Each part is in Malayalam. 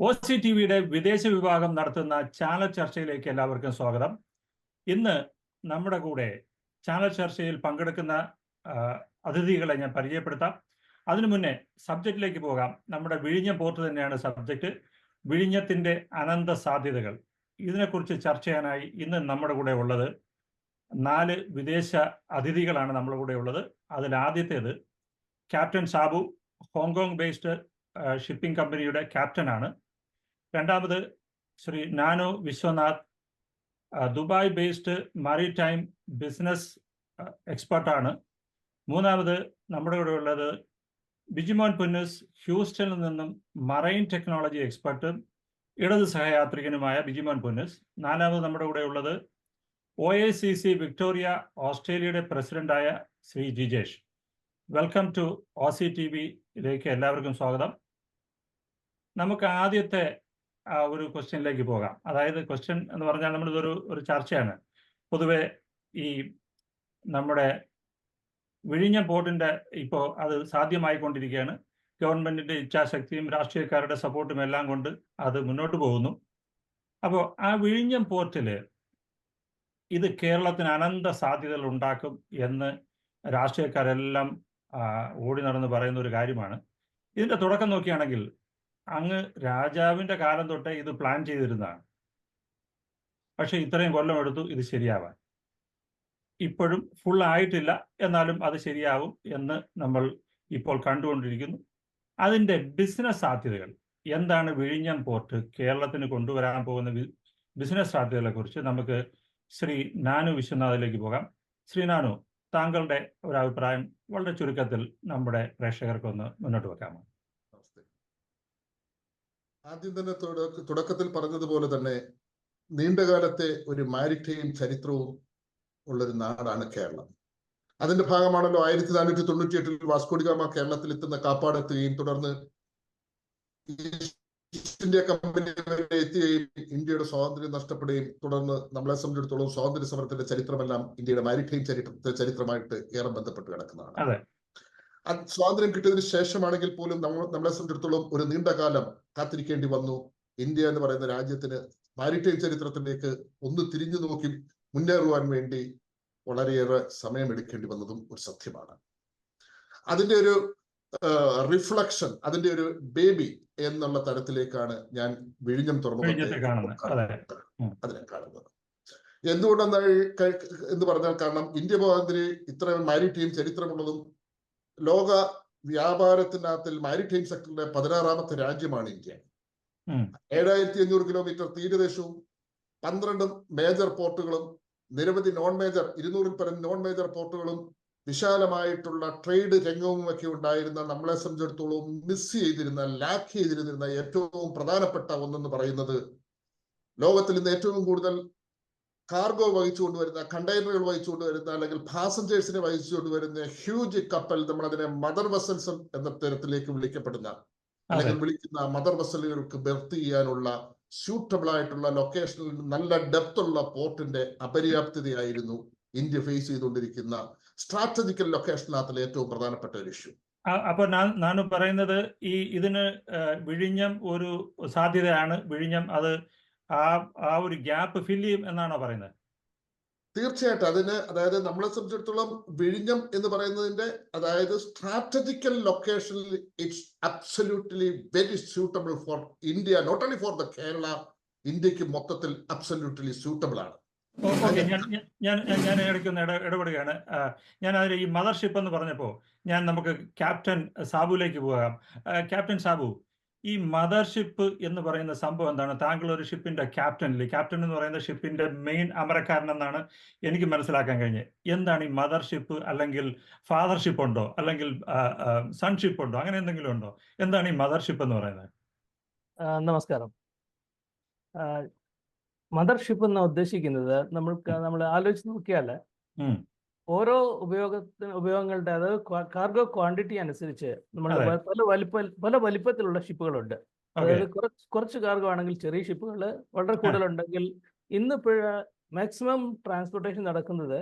ഒ സി ടി വിയുടെ വിദേശ വിഭാഗം നടത്തുന്ന ചാനൽ ചർച്ചയിലേക്ക് എല്ലാവർക്കും സ്വാഗതം. ഇന്ന് നമ്മുടെ കൂടെ ചാനൽ ചർച്ചയിൽ പങ്കെടുക്കുന്ന അതിഥികളെ ഞാൻ പരിചയപ്പെടുത്താം. അതിനു മുന്നേ സബ്ജക്റ്റിലേക്ക് പോകാം. നമ്മുടെ വിഴിഞ്ഞ പോർട്ട് തന്നെയാണ് സബ്ജക്റ്റ്. വിഴിഞ്ഞത്തിന്റെ അനന്ത സാധ്യതകൾ. ഇതിനെക്കുറിച്ച് ചർച്ച ചെയ്യാനായി ഇന്ന് നമ്മുടെ കൂടെ ഉള്ളത് നാല് വിദേശ അതിഥികളാണ് നമ്മുടെ കൂടെ ഉള്ളത്. അതിൽ ആദ്യത്തേത് captain Sabu Hong Kong based shipping കമ്പനിയുടെ ക്യാപ്റ്റനാണ്. രണ്ടാമത് Shri nano Vishwanath Dubai based maritime business എക്സ്പെർട്ടാണ് മൂന്നാമത് നമ്മുടെ കൂടെ ഉള്ളത് ബിജിമോൻ പുന്നസ് ഹ്യൂസ്റ്റണിൽ നിന്നും മറൈൻ ടെക്നോളജി എക്സ്പെർട്ടും ഇടത് സഹയാത്രികനുമായ ബിജിമോൻ പുന്നസ്. നാലാമത് നമ്മുടെ കൂടെ ഉള്ളത് O A C C Victoria ഓസ്ട്രേലിയയുടെ പ്രസിഡന്റായ Shri Jijesh. Welcome to O C T വിയിലേക്ക് എല്ലാവർക്കും സ്വാഗതം. നമുക്ക് ആദ്യത്തെ ആ, ഒരു ക്വസ്റ്റ്യനിലേക്ക് പോകാം. അതായത് ക്വസ്റ്റ്യൻ എന്ന് പറഞ്ഞാൽ നമ്മളിതൊരു ഒരു ചർച്ചയാണ്. പൊതുവെ ഈ നമ്മുടെ വിഴിഞ്ഞ ബോർഡിന്റെ ഇപ്പോൾ അത് സാധ്യമായിക്കൊണ്ടിരിക്കുകയാണ്. ഗവൺമെന്റിന്റെ ഇച്ഛാശക്തിയും രാഷ്ട്രീയക്കാരുടെ സപ്പോർട്ടും എല്ലാം കൊണ്ട് അത് മുന്നോട്ട് പോകുന്നു. അപ്പോൾ ആ വിഴിഞ്ഞം പോർട്ടിൽ ഇത് കേരളത്തിന് അനന്ത സാധ്യതകൾ ഉണ്ടാക്കും എന്ന് രാഷ്ട്രീയക്കാരെല്ലാം ഓടി നടന്ന് പറയുന്ന ഒരു കാര്യമാണ്. ഇതിന്റെ തുടക്കം നോക്കുകയാണെങ്കിൽ അങ്ങ് രാജാവിന്റെ കാലം തൊട്ടേ ഇത് പ്ലാൻ ചെയ്തിരുന്നതാണ്. പക്ഷെ ഇത്രയും കൊല്ലം എടുത്തു ഇത് ശരിയാവാൻ. ഇപ്പോഴും ഫുൾ ആയിട്ടില്ല എന്നാലും അത് ശരിയാവും എന്ന് നമ്മൾ ഇപ്പോൾ കണ്ടുകൊണ്ടിരിക്കുന്നു. അതിന്റെ ബിസിനസ് സാധ്യതകൾ. എന്താണ് വിഴിഞ്ഞം പോർട്ട് കേരളത്തിന് കൊണ്ടുവരാൻ പോകുന്ന ബിസിനസ് സാധ്യതകളെ കുറിച്ച് നമുക്ക് ശ്രീ നാനു വിശ്വനാഥിലേക്ക് പോകാം. ശ്രീ നാനു താങ്കളുടെ ഒരു അഭിപ്രായം വളരെ ചുരുക്കത്തിൽ നമ്മുടെ പ്രേക്ഷകർക്കൊന്ന് മുന്നോട്ട് വെക്കാമോ. ആദ്യം തന്നെ തുടക്ക- തുടക്കത്തിൽ പറഞ്ഞതുപോലെ തന്നെ നീണ്ടകാലത്തെ ഒരു മാരിടൈം ചരിത്രവും ഉള്ളൊരു നാടാണ് കേരളം. അതിന്റെ ഭാഗമാണല്ലോ ആയിരത്തി നാനൂറ്റി തൊണ്ണൂറ്റി എട്ടിൽ വാസ്കോഡിഗാമ കേരളത്തിൽ എത്തുന്ന കാപ്പാടെത്തുകയും തുടർന്ന് ഈസ്റ്റ് ഇന്ത്യ കമ്പനി വരെ എത്തുകയും ഇന്ത്യയുടെ സ്വാതന്ത്ര്യം നഷ്ടപ്പെടുകയും തുടർന്ന് നമ്മളെ സംബന്ധിച്ചിടത്തോളം സ്വാതന്ത്ര്യ സമരത്തിന്റെ ചരിത്രമെല്ലാം ഇന്ത്യയുടെ മാരിടൈം ചരിത്ര ചരിത്രമായിട്ട് ഏറെ ബന്ധപ്പെട്ട് കിടക്കുന്നതാണ്. സ്വാതന്ത്ര്യം കിട്ടിയതിന് ശേഷമാണെങ്കിൽ പോലും നമ്മൾ നമ്മളെ സംബന്ധിച്ചിടത്തോളം ഒരു നീണ്ട കാലം കാത്തിരിക്കേണ്ടി വന്നു. ഇന്ത്യ എന്ന് പറയുന്ന രാജ്യത്തിന് മാരിടൈം ചരിത്രത്തിലേക്ക് ഒന്ന് തിരിഞ്ഞു നോക്കി മുന്നേറുവാൻ വേണ്ടി വളരെയേറെ സമയമെടുക്കേണ്ടി വന്നതും ഒരു സത്യമാണ്. അതിന്റെ ഒരു റിഫ്ലക്ഷൻ അതിന്റെ ഒരു ബേബി എന്നുള്ള തരത്തിലേക്കാണ് ഞാൻ വിഴിഞ്ഞം തുറന്നു. അതിനെ കാണുന്നത്. എന്തുകൊണ്ടെന്നാൽ എന്ന് പറഞ്ഞാൽ കാരണം ഇന്ത്യ മാതിരി ഇത്ര മാരിടൈം ചരിത്രമുള്ളതും ലോക വ്യാപാരത്തിനകത്തിൽ മാരിടൈം സെക്ടറിലെ പതിനാറാമത്തെ രാജ്യമാണ് ഇന്ത്യ. ഏഴായിരത്തി അഞ്ഞൂറ് കിലോമീറ്റർ തീരദേശവും പന്ത്രണ്ട് മേജർ പോർട്ടുകളും നിരവധി നോൺ മേജർ ഇരുന്നൂറിൽ പരം നോൺ മേജർ പോർട്ടുകളും വിശാലമായിട്ടുള്ള ട്രേഡ് രംഗവും ഒക്കെ ഉണ്ടായിരുന്ന നമ്മളെ സംബന്ധിച്ചിടത്തോളം മിസ് ചെയ്തിരുന്ന ലാക്ക് ചെയ്തിരുന്ന ഏറ്റവും പ്രധാനപ്പെട്ട ഒന്നെന്ന് പറയുന്നത് ലോകത്തിൽ ഇന്ന് ഏറ്റവും കൂടുതൽ കാർഗോ വഹിച്ചുകൊണ്ട് വരുന്ന കണ്ടെയ്നറുകൾ വഹിച്ചുകൊണ്ട് വരുന്ന അല്ലെങ്കിൽ പാസഞ്ചേഴ്സിനെ വഹിച്ചുകൊണ്ട് വരുന്ന ഹ്യൂജ് കപ്പൽ നമ്മൾ അതിനെ മദർ വെസൽസ് എന്ന തരത്തിലേക്ക് വിളിക്കപ്പെടുന്ന അല്ലെങ്കിൽ വിളിക്കുന്ന മദർ വെസലുകൾക്ക് ബെർത്ത് ചെയ്യാനുള്ള സ്യൂട്ടബിൾ ആയിട്ടുള്ള ലൊക്കേഷനിൽ നല്ല ഡെപ്ത് ഉള്ള പോർട്ടിന്റെ അപര്യാപ്തതയായിരുന്നു ഇന്ത്യ ഫേസ് ചെയ്തുകൊണ്ടിരിക്കുന്ന സ്ട്രാറ്റജിക്കൽ ലൊക്കേഷനകത്തിലെ ഏറ്റവും പ്രധാനപ്പെട്ട ഒരു ഇഷ്യൂ അപ്പൊ ഞാൻ ഞാൻ പറയുന്നത് ഈ ഇതിന് വിഴിഞ്ഞം ഒരു സാധ്യതയാണ്. വിഴിഞ്ഞം അത് ആ ആ ഒരു ഗ്യാപ്പ് ഫില്ല് ചെയ്യും എന്നാണോ പറയുന്നത്? തീർച്ചയായിട്ടും. അതിന് അതായത് നമ്മളെ സംബന്ധിച്ചിടത്തോളം വിഴിഞ്ഞം എന്ന് പറയുന്നതിന്റെ അതായത് സ്ട്രാറ്റജിക്കൽ ലൊക്കേഷനിൽ it's absolutely very suitable for India not only for the Kerala ഇന്ത്യയ്ക്ക് മൊത്തത്തിൽ അബ്സല്യൂട്ട്ലി സ്യൂട്ടബിൾ ആണ്. ഞാൻ ഞാൻ- ഞാൻ ഒന്ന് ഇടപെടുകയാണ്. ഞാൻ അതിൽ ഈ മദർഷിപ്പ് എന്ന് പറഞ്ഞപ്പോൾ ഞാൻ നമുക്ക് ക്യാപ്റ്റൻ സാബുലേക്ക് പോകാം. ക്യാപ്റ്റൻ സാബു ഈ മദർഷിപ്പ് എന്ന് പറയുന്ന സംഭവം എന്താണ്? താങ്കൾ ഒരു ഷിപ്പിന്റെ ക്യാപ്റ്റനിൽ ക്യാപ്റ്റൻ എന്ന് പറയുന്ന ഷിപ്പിന്റെ മെയിൻ അമരക്കാരൻ എന്നാണ് എനിക്ക് മനസ്സിലാക്കാൻ കഴിഞ്ഞത്. എന്താണ് ഈ മദർഷിപ്പ് അല്ലെങ്കിൽ ഫാദർഷിപ്പ് ഉണ്ടോ? അല്ലെങ്കിൽ സൺഷിപ്പ് ഉണ്ടോ? അങ്ങനെ എന്തെങ്കിലും ഉണ്ടോ? എന്താണ് ഈ മദർഷിപ്പ് എന്ന് പറയുന്നത്? നമസ്കാരം. മദർഷിപ്പ് എന്ന് ഉദ്ദേശിക്കുന്നത്? നമ്മൾക്ക് നമ്മൾ ആലോചിച്ച് നോക്കിയാൽ. ഓരോ ഉപയോഗത്തിന് ഉപയോഗങ്ങളുടെ അതായത് കാർഗോ ക്വാണ്ടിറ്റി അനുസരിച്ച് നമ്മൾ പല വലിപ്പ പല വലിപ്പത്തിലുള്ള ഷിപ്പുകളുണ്ട്. അതായത് കുറച്ച് കുറച്ച് കാർഗോ ആണെങ്കിൽ ചെറിയ ഷിപ്പുകൾ വളരെ കൂടുതലുണ്ടെങ്കിൽ ഇന്നിപ്പോൾ മാക്സിമം ട്രാൻസ്പോർട്ടേഷൻ നടക്കുന്നത്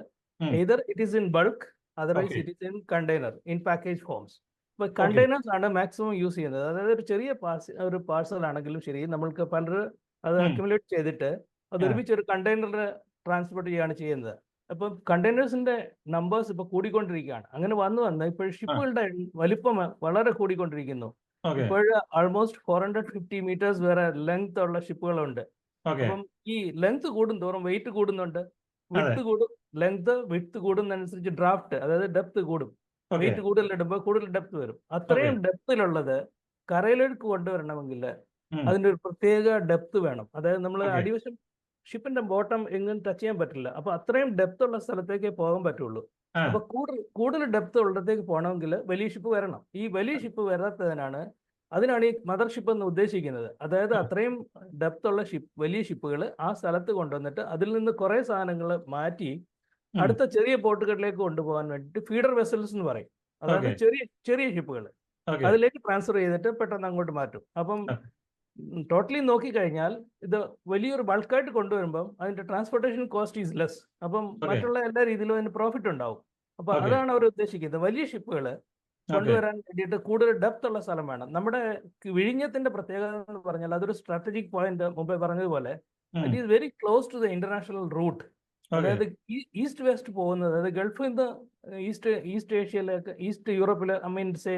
either it is in bulk otherwise. It is in container in package forms ഇപ്പൊ കണ്ടെയ്നേഴ്സ് ആണ് മാക്സിമം യൂസ് ചെയ്യുന്നത്. അതായത് ഒരു ചെറിയ പാർസൽ ഒരു പാർസൽ ആണെങ്കിലും ശരി നമ്മൾക്ക് പലരും അത്. അക്യുമുലേറ്റ് ചെയ്തിട്ട് അത് ഒരുമിച്ച് ഒരു കണ്ടെയ്നറിൽ ട്രാൻസ്പോർട്ട് ചെയ്യുകയാണ് ചെയ്യുന്നത്. അപ്പം കണ്ടെയ്നേഴ്സിന്റെ നമ്പേഴ്സ് ഇപ്പൊ കൂടിക്കൊണ്ടിരിക്കുകയാണ്. അങ്ങനെ വന്ന് വന്ന്. ഇപ്പോൾ ഷിപ്പുകളുടെ വലിപ്പം വളരെ കൂടിക്കൊണ്ടിരിക്കുന്നു. ഇപ്പോഴ് ഇപ്പോൾ almost four hundred fifty metres വരെ ലെങ്ത് ഉള്ള ഷിപ്പുകളുണ്ട് അപ്പം ഈ ലെങ്ത് കൂടും തോറും വെയിറ്റ് കൂടുന്നുണ്ട്. വിഡ്ത്ത് കൂടും ലെങ്ത് വിഡ്ത്ത് കൂടുന്നതനുസരിച്ച് ഡ്രാഫ്റ്റ് അതായത് ഡെപ്ത് കൂടും. വെയിറ്റ് കൂടുതൽ ഇടുമ്പോൾ കൂടുതൽ ഡെപ്ത് വരും. അത്രയും ഡെപ്തിലുള്ളത് കരയിലേക്ക് കൊണ്ടുവരണമെങ്കിൽ അതിന്റെ ഒരു പ്രത്യേക ഡെപ്ത് വേണം. അതായത് നമ്മൾ അടിവശം ഷിപ്പിന്റെ ബോട്ടം എങ്ങും ടച്ച് ചെയ്യാൻ പറ്റില്ല. അപ്പൊ അത്രയും ഡെപ്ത് ഉള്ള സ്ഥലത്തേക്കേ പോകാൻ പറ്റുള്ളൂ. അപ്പൊ കൂടുതൽ കൂടുതൽ ഡെപ്ത് ഉള്ളടത്തേക്ക് പോകണമെങ്കിൽ വലിയ ഷിപ്പ് വരണം. ഈ വലിയ ഷിപ്പ് വരാത്തതിനാണ് അതിനാണ് ഈ മദർ ഷിപ്പ് എന്ന് ഉദ്ദേശിക്കുന്നത്. അതായത് അത്രയും ഡെപ്ത് ഉള്ള ഷിപ്പ് വലിയ ഷിപ്പുകൾ ആ സ്ഥലത്ത് കൊണ്ടുവന്നിട്ട് അതിൽ നിന്ന് കുറെ സാധനങ്ങൾ മാറ്റി അടുത്ത ചെറിയ പോർട്ടുകളിലേക്ക് കൊണ്ടുപോകാൻ വേണ്ടിയിട്ട് ഫീഡർ വെസൽസ് എന്ന് പറയും. അതായത് ചെറിയ ചെറിയ ഷിപ്പുകൾ അതിലേക്ക് ട്രാൻസ്ഫർ ചെയ്തിട്ട് പെട്ടെന്ന് അങ്ങോട്ട് മാറ്റും. അപ്പം. ടോട്ടലി നോക്കിക്കഴിഞ്ഞാൽ ഇത് വലിയൊരു ബൾക്കായിട്ട് കൊണ്ടുവരുമ്പം അതിന്റെ ട്രാൻസ്പോർട്ടേഷൻ കോസ്റ്റ് ഈസ് ലെസ് അപ്പം മറ്റുള്ള എല്ലാ രീതിയിലും അതിന് പ്രോഫിറ്റ് ഉണ്ടാവും. അപ്പൊ. അതാണ് അവർ ഉദ്ദേശിക്കുന്നത്. വലിയ ഷിപ്പുകൾ കൊണ്ടുവരാൻ വേണ്ടിയിട്ട് കൂടുതൽ ഡെപ്ത് ഉള്ള സ്ഥലം വേണം. നമ്മുടെ വിഴിഞ്ഞത്തിന്റെ പ്രത്യേകത എന്ന് പറഞ്ഞാൽ അതൊരു സ്ട്രാറ്റജിക് പോയിന്റ് മുമ്പേ പറഞ്ഞതുപോലെ it is very close to the international route അതായത് ഈസ്റ്റ് വെസ്റ്റ് പോകുന്നത് അതായത് ഗൾഫിൽ നിന്ന് ഈസ്റ്റ് ഈസ്റ്റ് ഏഷ്യയിലേക്ക് ഈസ്റ്റ് യൂറോപ്പിൽ I mean say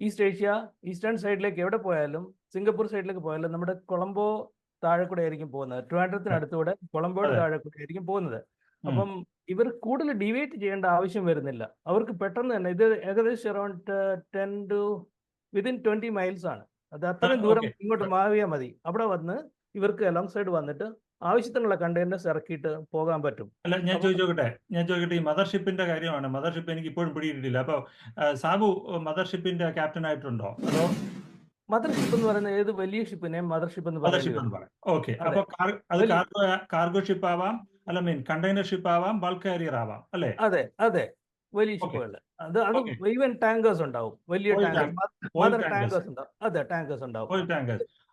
east Asia eastern സൈഡിലേക്ക് എവിടെ പോയാലും സിംഗപ്പൂർ സൈഡിലേക്ക് പോയാലും നമ്മുടെ കൊളംബോ താഴെ കൂടെ ആയിരിക്കും പോകുന്നത്. ട്രിവാൻഡ്രത്തിന് അടുത്തൂടെ കൊളംബോയുടെ. താഴെ കൂടെ ആയിരിക്കും പോകുന്നത്. അപ്പം ഇവർ കൂടുതൽ ഡിവൈറ്റ് ചെയ്യേണ്ട ആവശ്യം വരുന്നില്ല. അവർക്ക് പെട്ടെന്ന് തന്നെ ഇത് ഏകദേശം around ten to within twenty miles ആണ്. അത് അത്രയും ദൂരം ഇങ്ങോട്ട് മാറിയാൽ മതി. അവിടെ വന്ന് ഇവർക്ക് അലോങ് സൈഡ് വന്നിട്ട് ആവശ്യത്തിനുള്ള കണ്ടെയ്നേഴ്സ് ഇറക്കിയിട്ട് പോകാൻ പറ്റും. അല്ല ഞാൻ ചോദിച്ചോക്കട്ടെ ഞാൻ ചോദിക്കട്ടെ ഈ മദർഷിപ്പിന്റെ കാര്യമാണ്. മദർഷിപ്പ് എനിക്ക് ഇപ്പോഴും പിടിയിട്ടില്ല അപ്പൊ സാബു മദർഷിപ്പിന്റെ ക്യാപ്റ്റൻ ആയിട്ടുണ്ടോ? അതോ? മദർഷിപ്പ് എന്ന് പറയുന്നത് ഏത് വലിയ ഷിപ്പിനെയും മദർഷിപ്പ് എന്ന് പറയുന്നത് ഓക്കെ. അപ്പൊ അത് കാർഗോ ഷിപ്പ് ആവാം അല്ല മീൻ കണ്ടെയ്നർ ഷിപ്പ് ആവാം ബൾക്ക് കാരിയർ ആവാം അല്ലെ? അതെ അതെ. വലിയ. ഷിപ്പുകൾ അത് അത്. ഈവൻ ടാങ്കേഴ്സ് ഉണ്ടാവും. വലിയ ടാങ്കേഴ്സ് മദർ ടാങ്കേഴ്സ് ഉണ്ടാവും. അതെ ടാങ്കേഴ്സ് ഉണ്ടാവും.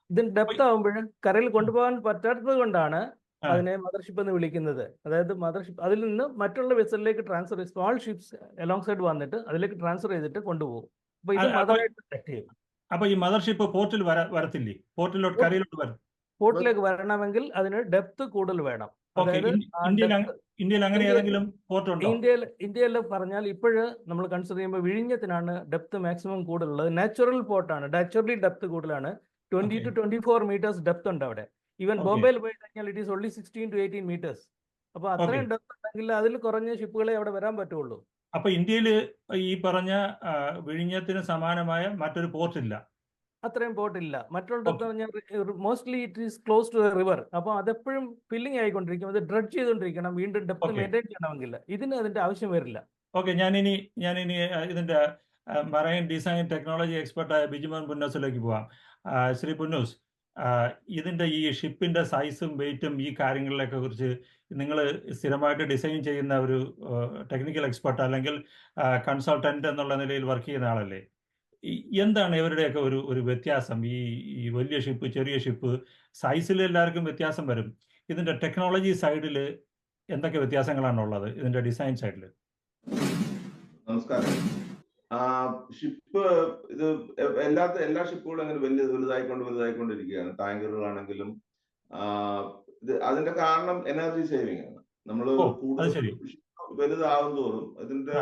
ഇതിന് ഡെപ്ത് ആകുമ്പോഴും കരയിൽ കൊണ്ടുപോകാൻ പറ്റാത്തത് കൊണ്ടാണ് അതിനെ മദർഷിപ്പ് എന്ന് വിളിക്കുന്നത്. അതായത് മദർഷിപ്പ് അതിൽ നിന്ന് മറ്റുള്ള വെസലിലേക്ക് transfer small ships alongside വന്നിട്ട് അതിലേക്ക് ട്രാൻസ്ഫർ ചെയ്തിട്ട് കൊണ്ടുപോകും. അപ്പൊ ഇത് മദറായിട്ട് ചെയ്യും. അപ്പൊ ഈ മദർഷിപ്പ് പോർട്ടിൽ വര വരത്തില്ലേ? പോർട്ടിലോട്ട് കരയിലോട്ട് വരും. പോർട്ടിലേക്ക് വരണമെങ്കിൽ അതിന് ഡെപ്ത് കൂടുതൽ വേണം. ഇന്ത്യയിൽ അങ്ങനെ ഏതെങ്കിലും പോർട്ട് ഉണ്ടോ? ഇന്ത്യയിൽ ഇന്ത്യയിൽ പറഞ്ഞാൽ ഇപ്പോഴ് നമ്മൾ കൺസിഡർ ചെയ്യുമ്പോൾ വിഴിഞ്ഞത്തിനാണ് ഡെപ്ത് മാക്സിമം കൂടുതലുള്ളത് നാച്ചുറൽ പോർട്ടാണ് നാച്ചുറലി ഡെപ്ത് കൂടുതലാണ്. Twenty two. Twenty four metres depth ഉണ്ട് അവിടെ. ഈവൻ. ബോംബെയിൽ പോയി കഴിഞ്ഞാൽ it is only sixteen to eighteen metres അപ്പൊ അത്രയും ഡെപ്ത് ഉണ്ടെങ്കിൽ അതിൽ കുറഞ്ഞ ഷിപ്പുകളെ അവിടെ വരാൻ പറ്റുള്ളൂ. അപ്പൊ ഇന്ത്യയിൽ ഈ പറഞ്ഞ വിഴിഞ്ഞത്തിന് സമാനമായ മറ്റൊരു പോർട്ട് ഇല്ല. അത്രയും പോർട്ട് ഇല്ല. മറ്റുള്ളിടത്ത് പറഞ്ഞാൽ mostly it is close to the river അപ്പോൾ അതെപ്പോഴും ഫില്ലിംഗ് ആയിക്കൊണ്ടിരിക്കും. അത് ഡ്രഡ് ചെയ്തുകൊണ്ടിരിക്കണം വീണ്ടും ഡെപ്ത് മെയിന്റൈൻ മെയിന്റെയിൻ ചെയ്യണമെങ്കിൽ. ഇതിന് അതിന്റെ ആവശ്യം വരില്ല. ഓക്കെ ഞാനിനി ഞാനിനി ഇതിന്റെ മറൈൻ ഡിസൈൻ ടെക്നോളജി എക്സ്പെർട്ടായ ബിജുമോൻ പുന്നസിലേക്ക് പോവാം. ശ്രീ പുന്നൂസ് ഇതിന്റെ ഈ ഷിപ്പിന്റെ സൈസും വെയിറ്റും ഈ കാര്യങ്ങളിലൊക്കെ കുറിച്ച് നിങ്ങൾ സ്ഥിരമായിട്ട് ഡിസൈൻ ചെയ്യുന്ന ഒരു ടെക്നിക്കൽ എക്സ്പെർട്ട് അല്ലെങ്കിൽ കൺസൾട്ടന്റ് എന്നുള്ള നിലയിൽ വർക്ക് ചെയ്യുന്ന ആളല്ലേ? എന്താണ് ഇവരുടെയൊക്കെ ഒരു ഒരു വ്യത്യാസം? ഈ ഈ വലിയ ഷിപ്പ് ചെറിയ ഷിപ്പ് സൈസിൽ എല്ലാവർക്കും വ്യത്യാസം വരും. ഇതിന്റെ ടെക്നോളജി സൈഡിൽ എന്തൊക്കെ വ്യത്യാസങ്ങളാണ് ഉള്ളത് ഇതിന്റെ ഡിസൈൻ സൈഡിൽ നമസ്കാരം. ഷിപ്പ് ഇത് എല്ലാ എല്ലാ ഷിപ്പുകളും അങ്ങനെ വലിയ വലുതായിക്കൊണ്ട് വലുതായിക്കൊണ്ടിരിക്കുകയാണ്. ടാങ്കറുകളാണെങ്കിലും അതിന്റെ കാരണം എനർജി സേവിങ് ആണ്. നമ്മൾ കൂടുതൽ. വലുതാവും തോറും ഇതിന്റെ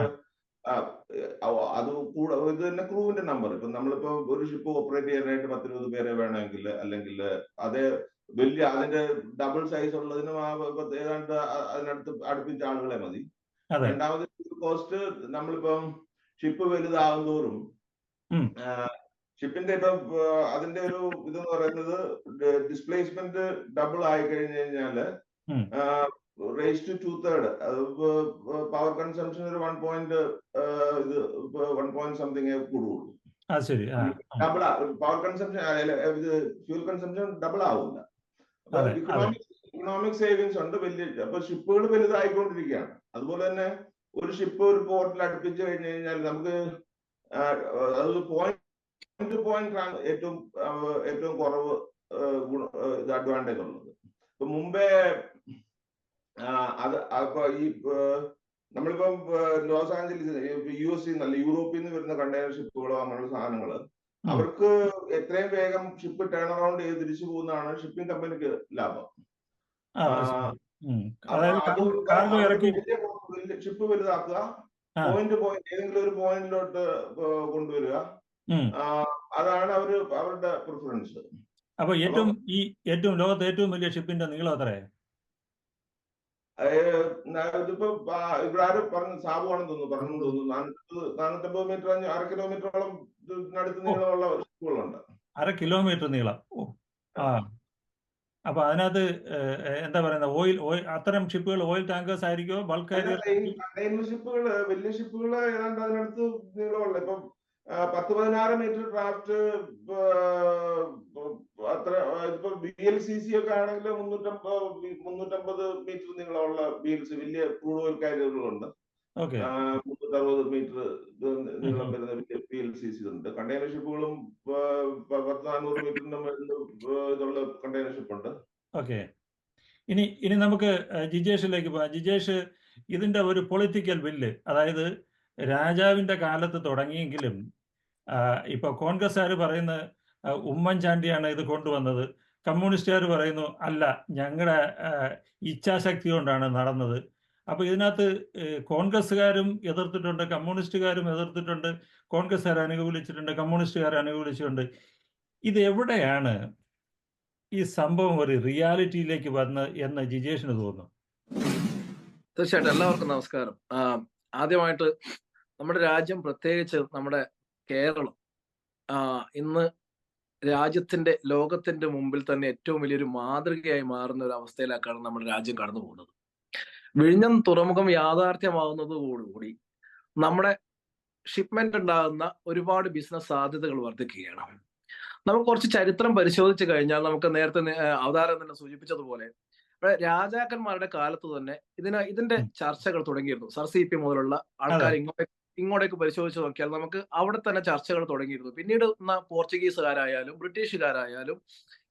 അത് കൂടെ ഇത് തന്നെ ക്രൂവിന്റെ നമ്പർ. ഇപ്പൊ നമ്മളിപ്പോ ഒരു ഷിപ്പ് ഓപ്പറേറ്റ് ചെയ്യാനായിട്ട് പത്തിരുപത് പേരെ വേണമെങ്കിൽ അല്ലെങ്കിൽ അതേ വലിയ അതിന്റെ ഡബിൾ സൈസ് ഉള്ളതിനും ഏതാണ്ട് അതിനടുത്ത് അടുപ്പിച്ച ആളുകളെ മതി. രണ്ടാമത് കോസ്റ്റ് നമ്മളിപ്പം ഷിപ്പ് വലുതാകും തോറും. ഷിപ്പിന്റെ ഇപ്പൊ അതിന്റെ ഒരു ഇതെന്ന് പറയുന്നത് ഡിസ്പ്ലേസ്മെന്റ് ഡബിൾ ആയി കഴിഞ്ഞു കഴിഞ്ഞാൽ. Raise to two third power consumption ഒരു വൺ പോയിന്റ് ഇത് വൺ പോയിന്റ് സംതിങ് കൂടുള്ളൂ. ഡബിൾ പവർ കൺസംഷൻ ഇത് ഫ്യൂൽ കൺസംഷൻ ഡബിൾ ആവില്ല ഇക്കണോമിക് ഇക്കണോമിക് സേവിങ്സ് ഉണ്ട് വലിയ അപ്പൊ ഷിപ്പുകൾ വലുതായിക്കൊണ്ടിരിക്കുകയാണ് അതുപോലെ തന്നെ ഒരു ഷിപ്പ് ഒരു പോർട്ടിൽ അടുപ്പിച്ച് കഴിഞ്ഞു കഴിഞ്ഞാൽ നമുക്ക് അത് പോയിന്റ് ടു പോയിന്റ് ഏറ്റവും ഏറ്റവും കുറവ് ഇത് അഡ്വാന്റേജ് ഉള്ളത്. ഇപ്പൊ മുമ്പേ അത് അപ്പൊ ഈ നമ്മളിപ്പം ലോസ് ആഞ്ചലിസ് യു എസ് നല്ല യൂറോപ്പിൽ നിന്ന് വരുന്ന കണ്ടെയ്നർ ഷിപ്പുകളോ അങ്ങനെയുള്ള സാധനങ്ങൾ അവർക്ക് എത്രയും വേഗം ഷിപ്പ് ടേൺ അറൗണ്ട് ചെയ്ത് തിരിച്ചു പോകുന്നതാണ് ഷിപ്പിംഗ് കമ്പനിക്ക് ലാഭം. ഇറക്കി ഷിപ്പ് വലുതാക്കുക. പോയിന്റ് പോയിന്റ് ഏതെങ്കിലും ഒരു പോയിന്റിലോട്ട് കൊണ്ടുവരിക. അതാണ് അവർ അവരുടെ പ്രിഫറൻസ് അപ്പൊ ഏറ്റവും ഈ ഏറ്റവും ലോകത്തെ ഏറ്റവും വലിയ ഷിപ്പിന്റെ നീളം എത്രയാ? ഇതിപ്പോ ഇവിടെ ആരും പറഞ്ഞു സാബുവാണെന്ന് തോന്നുന്നു പറഞ്ഞു തോന്നുന്നു. നാനൂറ്റമ്പത് നാനൂറ്റമ്പത് മീറ്റർ അര കിലോമീറ്ററോളം അടുത്ത് നീളമുള്ള ഷിപ്പുകളുണ്ട്. അര കിലോമീറ്റർ നീളം. ഓ. ആ. അപ്പൊ അതിനകത്ത് എന്താ പറയുന്നത്? ഓയിൽ അത്തരം ഷിപ്പുകൾ ഓയിൽ ടാങ്കേഴ്സ് ആയിരിക്കോ ബൾക്ക് ഷിപ്പുകൾ വലിയ ഷിപ്പുകൾ ഏതാണ്ട് അതിനടുത്ത് നീളമുള്ള ഇപ്പം പത്ത് പതിനാറ് മീറ്റർ ഡ്രാഫ്റ്റ് അത്ര ഇപ്പൊ ബി എൽ സി സി ഒക്കെ ആണെങ്കിൽ മുന്നൂറ്റമ്പത് മുന്നൂറ്റമ്പത് മീറ്റർ നീളമുള്ള ബി എൽ സി വലിയ ക്രൂഡ് ഓയിൽ കാരിയറുകളുണ്ട്. മുന്നൂറ്ററുപത് മീറ്റർ നീളം വരുന്ന ബി എൽ സി സി ഉണ്ട് കണ്ടെയ്നർ ഷിപ്പുകളും നാനൂറ് മീറ്ററിന്റെ മുകളിൽ, ഇതുള്ള കണ്ടെയ്നർ ഷിപ്പ് ഉണ്ട്. ഓക്കെ ഇനി ഇനി നമുക്ക് ജിജേഷിലേക്ക് പോകാം. ജിജേഷ് ഇതിന്റെ ഒരു പൊളിറ്റിക്കൽ ബില്ല് അതായത് രാജാവിന്റെ കാലത്ത് തുടങ്ങിയെങ്കിലും ഇപ്പൊ കോൺഗ്രസ്സുകാർ പറയുന്ന ഉമ്മൻചാണ്ടിയാണ് ഇത് കൊണ്ടുവന്നത്. കമ്മ്യൂണിസ്റ്റുകാർ പറയുന്നു അല്ല ഞങ്ങളുടെ ഇച്ഛാശക്തി കൊണ്ടാണ് നടന്നത്. അപ്പൊ ഇതിനകത്ത് കോൺഗ്രസ്സുകാരും എതിർത്തിട്ടുണ്ട് കമ്മ്യൂണിസ്റ്റുകാരും എതിർത്തിട്ടുണ്ട് കോൺഗ്രസ്സുകാർ അനുകൂലിച്ചിട്ടുണ്ട് കമ്മ്യൂണിസ്റ്റുകാർ അനുകൂലിച്ചിട്ടുണ്ട്. ഇത് എവിടെയാണ് ഈ സംഭവം ഒരു റിയാലിറ്റിയിലേക്ക് വന്ന് എന്ന് ജിജേഷിന് തോന്നുന്നു? തീർച്ചയായിട്ടും എല്ലാവർക്കും നമസ്കാരം. ആദ്യമായിട്ട് നമ്മുടെ രാജ്യം പ്രത്യേകിച്ച് നമ്മുടെ കേരളം ഇന്ന് രാജ്യത്തിന്റെ ലോകത്തിന്റെ മുമ്പിൽ തന്നെ ഏറ്റവും വലിയൊരു മാതൃകയായി മാറുന്ന ഒരു അവസ്ഥയിലേക്കാണ് നമ്മുടെ രാജ്യം കടന്നു പോകുന്നത്. വിഴിഞ്ഞം തുറമുഖം യാഥാർത്ഥ്യമാവുന്നതോടുകൂടി നമ്മുടെ ഷിപ്മെന്റ് ഉണ്ടാകുന്ന ഒരുപാട് ബിസിനസ് സാധ്യതകൾ വർദ്ധിക്കുകയാണ്. നമുക്ക് കുറച്ച് ചരിത്രം പരിശോധിച്ചു കഴിഞ്ഞാൽ നമുക്ക് നേരത്തെ അവതാരം തന്നെ സൂചിപ്പിച്ചതുപോലെ രാജാക്കന്മാരുടെ കാലത്ത് തന്നെ ഇതിന് ഇതിന്റെ ചർച്ചകൾ തുടങ്ങിയിരുന്നു. സർ സി പി മുതലുള്ള ആൾക്കാർ ഇങ്ങോട്ടേക്ക് ഇങ്ങോട്ടേക്ക് പരിശോധിച്ച് നോക്കിയാൽ നമുക്ക് അവിടെ തന്നെ ചർച്ചകൾ തുടങ്ങിയിരുന്നു. പിന്നീട് പോർച്ചുഗീസുകാരായാലും ബ്രിട്ടീഷുകാരായാലും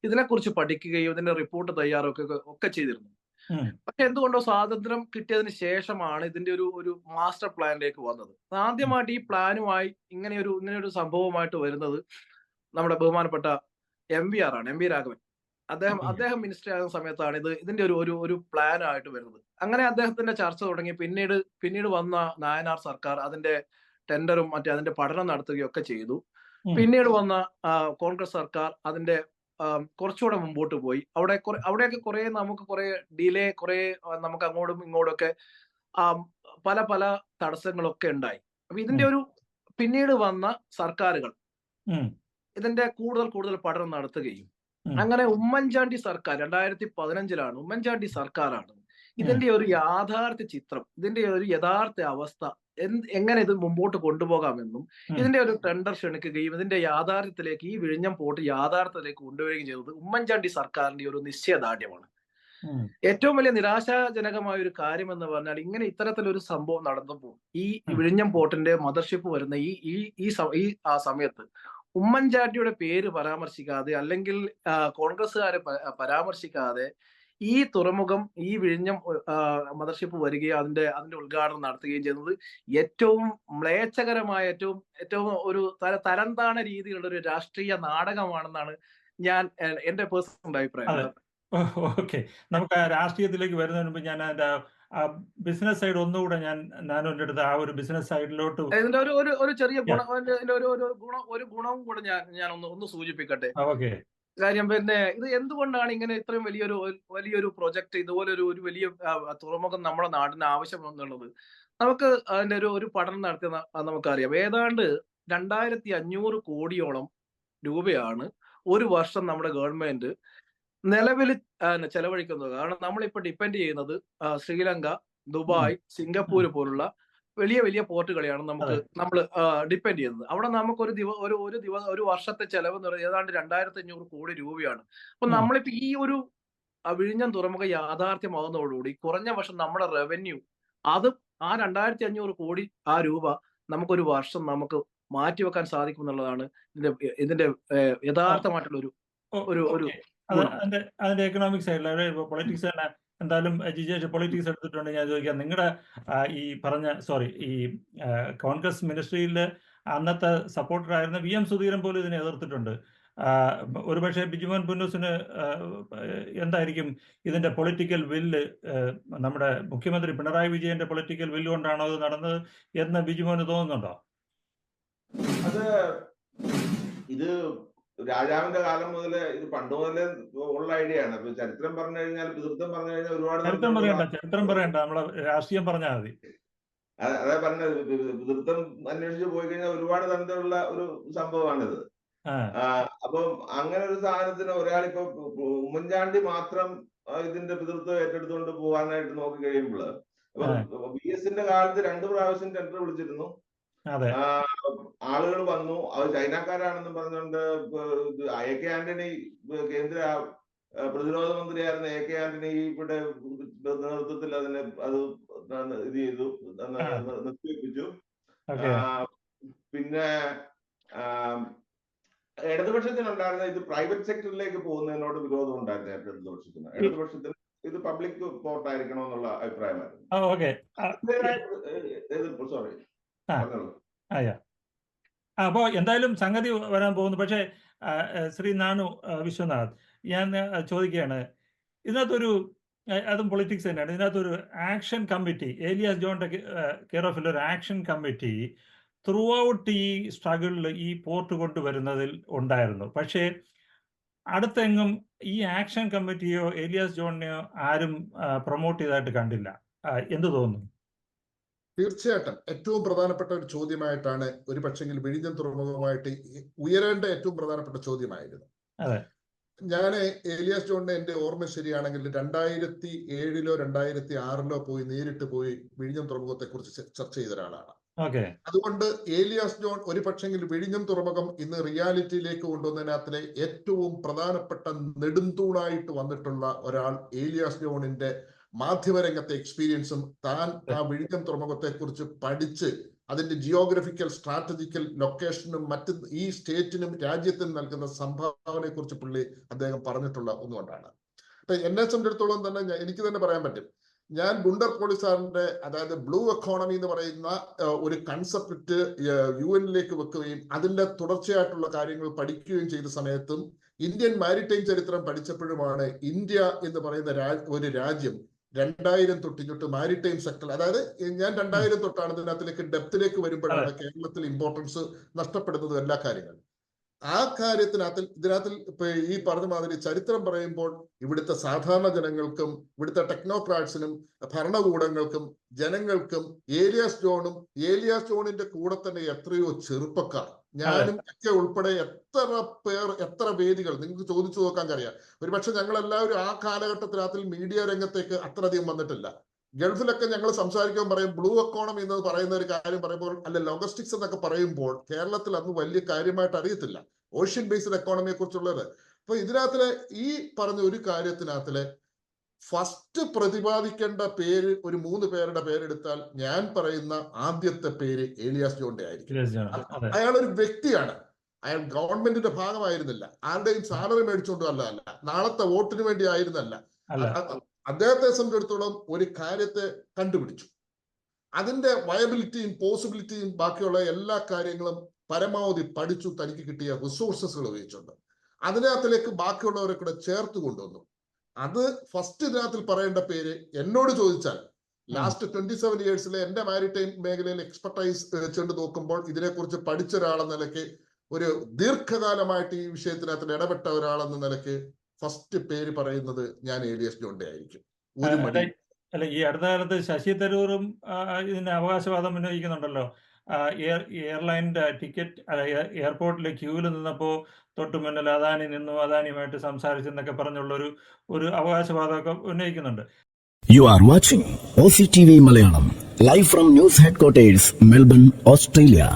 ഇതിനെക്കുറിച്ച് പഠിക്കുകയും ഇതിന്റെ റിപ്പോർട്ട് തയ്യാറൊക്കെ ഒക്കെ ചെയ്തിരുന്നു. പക്ഷെ എന്തുകൊണ്ടോ സ്വാതന്ത്ര്യം കിട്ടിയതിന് ശേഷമാണ് ഇതിന്റെ ഒരു ഒരു മാസ്റ്റർ പ്ലാനിലേക്ക് വന്നത്. ആദ്യമായിട്ട് ഈ പ്ലാനുമായി ഇങ്ങനെ ഒരു ഇങ്ങനെ ഒരു സംഭവമായിട്ട് വരുന്നത് നമ്മുടെ ബഹുമാനപ്പെട്ട എം വി ആർ ആണ് എം വി രാഘവൻ. അദ്ദേഹം അദ്ദേഹം മിനിസ്റ്റർ ആകുന്ന സമയത്താണ് ഇത് ഇതിന്റെ ഒരു ഒരു ഒരു പ്ലാൻ ആയിട്ട് വരുന്നത്. അങ്ങനെ അദ്ദേഹത്തിന്റെ ചർച്ച തുടങ്ങി പിന്നീട് പിന്നീട് വന്ന നായനാർ സർക്കാർ അതിന്റെ ടെൻഡറും മറ്റേ അതിന്റെ പഠനം നടത്തുകയൊക്കെ ചെയ്തു. പിന്നീട് വന്ന കോൺഗ്രസ് സർക്കാർ അതിന്റെ കുറച്ചുകൂടെ മുമ്പോട്ട് പോയി. അവിടെ അവിടെയൊക്കെ കുറെ നമുക്ക് കുറെ ഡിലേ കുറെ നമുക്ക് അങ്ങോട്ടും ഇങ്ങോട്ടും ഒക്കെ പല പല തടസ്സങ്ങളൊക്കെ ഉണ്ടായി. അപ്പൊ ഇതിന്റെ ഒരു പിന്നീട് വന്ന സർക്കാരുകൾ. ഇതിന്റെ കൂടുതൽ കൂടുതൽ പഠനം നടത്തുകയും അങ്ങനെ ഉമ്മൻചാണ്ടി സർക്കാർ രണ്ടായിരത്തി പതിനഞ്ചിലാണ് ഉമ്മൻചാണ്ടി സർക്കാരാണ് ഇതിന്റെ ഒരു യാഥാർത്ഥ്യ ചിത്രം ഇതിന്റെ ഒരു യഥാർത്ഥ അവസ്ഥ എങ്ങനെ ഇത് മുമ്പോട്ട് കൊണ്ടുപോകാമെന്നും ഇതിന്റെ ഒരു ടെൻഡർ ക്ഷണിക്കുകയും ഇതിന്റെ യാഥാർത്ഥ്യത്തിലേക്ക് ഈ വിഴിഞ്ഞം പോട്ട് യാഥാർത്ഥ്യത്തിലേക്ക് കൊണ്ടുവരികയും ചെയ്തത് ഉമ്മൻചാണ്ടി സർക്കാരിന്റെ ഒരു നിശ്ചയദാർഢ്യമാണ്. ഏറ്റവും വലിയ നിരാശാജനകമായ ഒരു കാര്യം എന്ന് പറഞ്ഞാൽ ഇങ്ങനെ ഇത്തരത്തിലൊരു സംഭവം നടന്നപ്പോൾ ഈ. വിഴിഞ്ഞം പോർട്ടിന്റെ മദർഷിപ്പ് വരുന്ന ഈ ഈ ഈ ആ സമയത്ത് ഉമ്മൻചാണ്ടിയുടെ പേര് പരാമർശിക്കാതെ അല്ലെങ്കിൽ കോൺഗ്രസ്സുകാരെ പരാമർശിക്കാതെ ഈ തുറമുഖം ഈ വിഴിഞ്ഞം മദർഷിപ്പ് വരികയും അതിന്റെ അതിന്റെ ഉദ്ഘാടനം നടത്തുകയും ചെയ്യുന്നത് ഏറ്റവും മ്ലേച്ഛകരമായ ഏറ്റവും ഏറ്റവും ഒരു തര തരംതാണ രീതിയിലുള്ള ഒരു രാഷ്ട്രീയ നാടകമാണെന്നാണ് ഞാൻ എന്റെ പേഴ്സണൽ അഭിപ്രായം. ഓക്കെ നമുക്ക് രാഷ്ട്രീയത്തിലേക്ക് വരുന്നതിന് മുമ്പ് ഞാൻ അതിന്റെ ആ ബിസിനസ് സൈഡ് ഒന്നുകൂടെ ഞാൻ നാനോന്റെ അടുത്ത് ആ ഒരു ബിസിനസ് സൈഡിലോട്ട് ഇതിന്റെ ഒരു ഒരു ഒരു ചെറിയ ഗുണം ഒരു ഒരു ഗുണം ഒരു ഗുണവും കൂടെ ഞാൻ ഞാൻ ഒന്ന് ഒന്ന് സൂചിപ്പിക്കട്ടെ ഓക്കെ കാര്യം പിന്നെ ഇത് എന്തുകൊണ്ടാണ് ഇങ്ങനെ ഇത്രയും വലിയൊരു വലിയൊരു പ്രൊജക്ട് ഇതുപോലൊരു ഒരു ഒരു വലിയ തുറമുഖം നമ്മുടെ നാടിന് ആവശ്യമെന്നുള്ളത് നമുക്ക് അതിന്റെ ഒരു ഒരു പഠനം നടത്തിയ നമുക്കറിയാം. ഏതാണ്ട് രണ്ടായിരത്തി അഞ്ഞൂറ് കോടിയോളം രൂപയാണ് ഒരു വർഷം നമ്മുടെ ഗവൺമെന്റ് നിലവിൽ ചെലവഴിക്കുന്നത്. കാരണം നമ്മളിപ്പോ ഡിപ്പെൻഡ് ചെയ്യുന്നത് ശ്രീലങ്ക ദുബായ് സിംഗപ്പൂർ പോലുള്ള വലിയ വലിയ പോർട്ടുകളെയാണ് നമുക്ക് നമ്മൾ ഡിപ്പെൻഡ് ചെയ്യുന്നത്. അവിടെ നമുക്ക് ഒരു ദിവ ഒരു ഒരു ദിവസം ഒരു വർഷത്തെ ചെലവ് എന്ന് പറയുന്നത് ഏതാണ്ട് രണ്ടായിരത്തി അഞ്ഞൂറ് കോടി രൂപയാണ്. അപ്പൊ. നമ്മളിപ്പോ ഈ ഒരു വിഴിഞ്ഞം തുറമുഖ യാഥാർത്ഥ്യമാകുന്നതോടുകൂടി കുറഞ്ഞ വർഷം നമ്മുടെ റവന്യൂ അത് ആ രണ്ടായിരത്തി അഞ്ഞൂറ് കോടി ആ രൂപ നമുക്കൊരു വർഷം നമുക്ക് മാറ്റിവെക്കാൻ സാധിക്കും എന്നുള്ളതാണ് ഇതിന്റെ ഇതിന്റെ യഥാർത്ഥമായിട്ടുള്ള ഒരു ഒരു-. അതിന്റെ അതിന്റെ എക്കണോമിക് സൈഡിൽ പൊളിറ്റിക്സ് തന്നെ എന്തായാലും ജിജേഷ് പൊളിറ്റിക്സ് എടുത്തിട്ടുണ്ട്. ഞാൻ ചോദിക്കാം. നിങ്ങളുടെ ഈ പറഞ്ഞ സോറി ഈ കോൺഗ്രസ് മിനിസ്ട്രിയിൽ അന്നത്തെ സപ്പോർട്ടറായിരുന്ന വി എം സുധീരൻ പോലും ഇതിനെ എതിർത്തിട്ടുണ്ട്. ഒരുപക്ഷെ ബിജുമോൻ പുന്നൂസിന് എന്തായിരിക്കും ഇതിന്റെ പൊളിറ്റിക്കൽ വില്ല് നമ്മുടെ മുഖ്യമന്ത്രി പിണറായി വിജയന്റെ പൊളിറ്റിക്കൽ വില്ല് കൊണ്ടാണോ ഇത് നടന്നത് എന്ന് ബിജുമോന് തോന്നുന്നുണ്ടോ? അത് ഇത് രാജാവിന്റെ കാലം മുതലേ ഇത് പണ്ട് മുതലേ ഉള്ള ഐഡിയ ആണ് ഇപ്പൊ ചരിത്രം പറഞ്ഞു കഴിഞ്ഞാൽ തീർത്ഥം പറഞ്ഞു കഴിഞ്ഞാൽ ഒരുപാട് ചരിത്രം പറയണ്ട ചരിത്രം പറയണ്ട നമ്മളെ രാഷ്ട്രീയം പറഞ്ഞാൽ മതി അതെ പറഞ്ഞത് തീർത്ഥം അന്വേഷിച്ച് പോയി കഴിഞ്ഞാൽ ഒരുപാട് തരത്തിലുള്ള ഒരു സംഭവമാണിത് അപ്പൊ അപ്പം അങ്ങനെ ഒരു സാധനത്തിന് ഒരാളിപ്പോ ഉമ്മൻചാണ്ടി മാത്രം ഇതിന്റെ പിതൃത്വം ഏറ്റെടുത്തുകൊണ്ട് പോകാനായിട്ട് നോക്കി കഴിയുമ്പോൾ ബി എസിന്റെ കാലത്ത് രണ്ട് പ്രാവശ്യം ടെൻഡർ വിളിച്ചിരുന്നു ആളുകൾ വന്നു. അത് ചൈനക്കാരാണെന്ന് പറഞ്ഞുകൊണ്ട് എ കെ ആന്റണി കേന്ദ്ര പ്രതിരോധ മന്ത്രിയായിരുന്ന എ കെ ആന്റണി ഇവിടെ നേതൃത്വത്തിൽ അതിനെ അത് ഇത് ചെയ്തു. നിർത്തിവെപ്പിച്ചു. പിന്നെ ഇടതുപക്ഷത്തിനുണ്ടായിരുന്ന ഇത് പ്രൈവറ്റ് സെക്ടറിലേക്ക് പോകുന്നതിനോട് വിരോധം ഉണ്ടായിരുന്നു ഇടതുപക്ഷത്തിന്. ഇടതുപക്ഷത്തിന് ഇത് പബ്ലിക് പോർട്ടായിരിക്കണം എന്നുള്ള അഭിപ്രായമായിരുന്നു സോറി ആ. അപ്പോ എന്തായാലും സംഗതി വരാൻ പോകുന്നു. പക്ഷേ ശ്രീ നാനു വിശ്വനാഥ് ഞാൻ ചോദിക്കുകയാണ്. ഇതിനകത്തൊരു അതും പൊളിറ്റിക്സ് തന്നെയാണ്. ഇതിനകത്തൊരു ആക്ഷൻ കമ്മിറ്റി ഏലിയാസ് ജോണിന്റെ കെയർ ഓഫിൽ ഒരു ആക്ഷൻ കമ്മിറ്റി ത്രൂ ഔട്ട് ഈ സ്ട്രഗിളിൽ ഈ പോർട്ട് കൊണ്ടുവരുന്നതിൽ ഉണ്ടായിരുന്നു. പക്ഷേ അടുത്തെങ്ങും ഈ ആക്ഷൻ കമ്മിറ്റിയോ ഏലിയാസ് ജോണിനെയോ ആരും പ്രൊമോട്ട് ചെയ്തതായിട്ട് കണ്ടില്ല. എന്ത് തോന്നുന്നു? തീർച്ചയായിട്ടും ഏറ്റവും പ്രധാനപ്പെട്ട ഒരു ചോദ്യമായിട്ടാണ് ഒരു പക്ഷെങ്കിൽ വിഴിഞ്ഞം തുറമുഖവുമായിട്ട് ഉയരേണ്ട ഏറ്റവും പ്രധാനപ്പെട്ട ചോദ്യമായിരുന്നു. ഞാൻ ഏലിയാസ് ജോണിന്റെ എന്റെ ഓർമ്മ ശരിയാണെങ്കിൽ രണ്ടായിരത്തി ഏഴിലോ രണ്ടായിരത്തി ആറിലോ പോയി നേരിട്ട് പോയി വിഴിഞ്ഞം തുറമുഖത്തെ കുറിച്ച് ചർച്ച ചെയ്ത ഒരാളാണ്. അതുകൊണ്ട് ഏലിയാസ് ജോൺ ഒരു പക്ഷെങ്കിൽ വിഴിഞ്ഞം തുറമുഖം ഇന്ന് റിയാലിറ്റിയിലേക്ക് കൊണ്ടുവന്നതിനകത്തിലെ ഏറ്റവും പ്രധാനപ്പെട്ട നെടുന്തൂണായിട്ട് വന്നിട്ടുള്ള ഒരാൾ ഏലിയാസ് ജോണിന്റെ മാധ്യമരംഗത്തെ എക്സ്പീരിയൻസും താൻ ആ വിഴിഞ്ഞം തുറമുഖത്തെ കുറിച്ച് പഠിച്ച് അതിന്റെ ജിയോഗ്രഫിക്കൽ സ്ട്രാറ്റജിക്കൽ ലൊക്കേഷനും മറ്റ് ഈ സ്റ്റേറ്റിനും രാജ്യത്തിനും നൽകുന്ന സംഭാവനയെ കുറിച്ച് പുള്ളി അദ്ദേഹം പറഞ്ഞിട്ടുള്ള ഒന്നുകൊണ്ടാണ്. അപ്പൊ എന്നെ സംബന്ധിച്ചിടത്തോളം തന്നെ എനിക്ക് തന്നെ പറയാൻ പറ്റും. ഞാൻ ഗുണ്ടർ പോളിസാറിന്റെ അതായത് ബ്ലൂ എക്കോണമി എന്ന് പറയുന്ന ഒരു കൺസെപ്റ്റ് യു എന്നിലേക്ക് വെക്കുകയും അതിന്റെ തുടർച്ചയായിട്ടുള്ള കാര്യങ്ങൾ പഠിക്കുകയും ചെയ്ത സമയത്തും ഇന്ത്യൻ മാരിടൈം ചരിത്രം പഠിച്ചപ്പോഴുമാണ് ഇന്ത്യ എന്ന് പറയുന്ന ഒരു രാജ്യം രണ്ടായിരം തൊട്ട് ഇങ്ങോട്ട് മാരിടൈം സെക്ടർ അതായത് ഞാൻ രണ്ടായിരം തൊട്ടാണ് ഇതിനകത്തിലേക്ക് ഡെപ്തിലേക്ക് വരുമ്പോഴാണ് കേരളത്തിൽ ഇമ്പോർട്ടൻസ് നഷ്ടപ്പെടുന്നതും എല്ലാ കാര്യങ്ങളും ആ കാര്യത്തിനകത്ത് ഇതിനകത്തിൽ ഇപ്പൊ ഈ പറഞ്ഞ മാതിരി ചരിത്രം പറയുമ്പോൾ ഇവിടുത്തെ സാധാരണ ജനങ്ങൾക്കും ഇവിടുത്തെ ടെക്നോക്രാറ്റ്സിനും ഭരണകൂടങ്ങൾക്കും ജനങ്ങൾക്കും ഏലിയാസ് ജോണും ഏലിയാസ് ജോണിന്റെ കൂടെ തന്നെ എത്രയോ ചെറുപ്പക്കാർ. ഞാനും ഒക്കെ ഉൾപ്പെടെ എത്ര പേർ എത്ര വേദികൾ നിങ്ങൾക്ക് ചോദിച്ചു നോക്കാൻ കഴിയാം ഒരുപക്ഷെ ഞങ്ങൾ എല്ലാവരും ആ കാലഘട്ടത്തിനകത്തിൽ മീഡിയ രംഗത്തേക്ക് അത്രയധികം വന്നിട്ടില്ല. ഗൾഫിലൊക്കെ ഞങ്ങൾ സംസാരിക്കാൻ പറയും ബ്ലൂ എക്കോണമി എന്ന് പറയുന്ന ഒരു കാര്യം പറയുമ്പോൾ അല്ലെ ലോജിസ്റ്റിക്സ് എന്നൊക്കെ പറയുമ്പോൾ കേരളത്തിൽ അന്ന് വലിയ കാര്യമായിട്ട് അറിയത്തില്ല. ഓഷ്യൻ ബേസ്ഡ് എക്കോണമിയെ കുറിച്ചുള്ളത്. അപ്പൊ ഇതിനകത്തിലെ ഈ പറഞ്ഞ ഒരു കാര്യത്തിനകത്തിലെ ഫസ്റ്റ് പ്രതിപാദിക്കേണ്ട പേര് ഒരു മൂന്ന് പേരുടെ പേരെടുത്താൽ ഞാൻ പറയുന്ന ആദ്യത്തെ പേര് ഏലിയാസ് ജോണിന്റെ ആയിരിക്കും. അയാൾ ഒരു വ്യക്തിയാണ്. അയാൾ ഗവൺമെന്റിന്റെ ഭാഗമായിരുന്നില്ല. ആരുടെയും സാലറി മേടിച്ചുകൊണ്ടും അല്ല അല്ല നാളത്തെ വോട്ടിന് വേണ്ടി ആയിരുന്നല്ല അദ്ദേഹത്തെ സംബന്ധിച്ചിടത്തോളം ഒരു കാര്യത്തെ കണ്ടുപിടിച്ചു. അതിന്റെ വയബിലിറ്റിയും പോസിബിലിറ്റിയും ബാക്കിയുള്ള എല്ലാ കാര്യങ്ങളും പരമാവധി പഠിച്ചു തനിക്ക് കിട്ടിയ റിസോഴ്സസുകൾ ഉപയോഗിച്ചുണ്ട് അതിനകത്തിലേക്ക് ബാക്കിയുള്ളവരെ കൂടെ ചേർത്ത് കൊണ്ടുവന്നു. അത് ഫസ്റ്റ് ഇതിനകത്തിൽ പറയേണ്ട പേര് എന്നോട് ചോദിച്ചാൽ ലാസ്റ്റ് ട്വന്റി സെവൻ ഇയേഴ്സിലെ എന്റെ മാരിടൈം മേഖലയിൽ എക്സ്പെർട്ടൈസ് വെച്ചുകൊണ്ട് നോക്കുമ്പോൾ ഇതിനെക്കുറിച്ച് പഠിച്ച ഒരാളെന്ന നിലയ്ക്ക് ഒരു ദീർഘകാലമായിട്ട് ഈ വിഷയത്തിനകത്ത് ഇടപെട്ട ഒരാളെന്ന നിലയ്ക്ക് ഫസ്റ്റ് പേര് പറയുന്നത് ഞാൻ ഏലിയസ് ജോണ്ടെ ആയിരിക്കും. ഒരു മണി അല്ല, ഈ അടുത്ത കാലത്ത് ശശി തരൂറും ഇതിന് അവകാശവാദം ഉന്നയിക്കുന്നുണ്ടല്ലോ. എയർലൈന്റെ എയർ എയർലൈനിന്റെ ടിക്കറ്റ് എയർപോർട്ടിലെ ക്യൂവിൽ നിന്നപ്പോൾ തൊട്ട് മുന്നിൽ അദാനി നിന്നു അദാനിയുമായിട്ട് സംസാരിച്ചെന്നൊക്കെ പറഞ്ഞുള്ള ഒരു ഒരു അവകാശവാദമൊക്കെ ഉന്നയിക്കുന്നുണ്ട്. You are watching Malayalam live from news headquarters Melbourne Australia.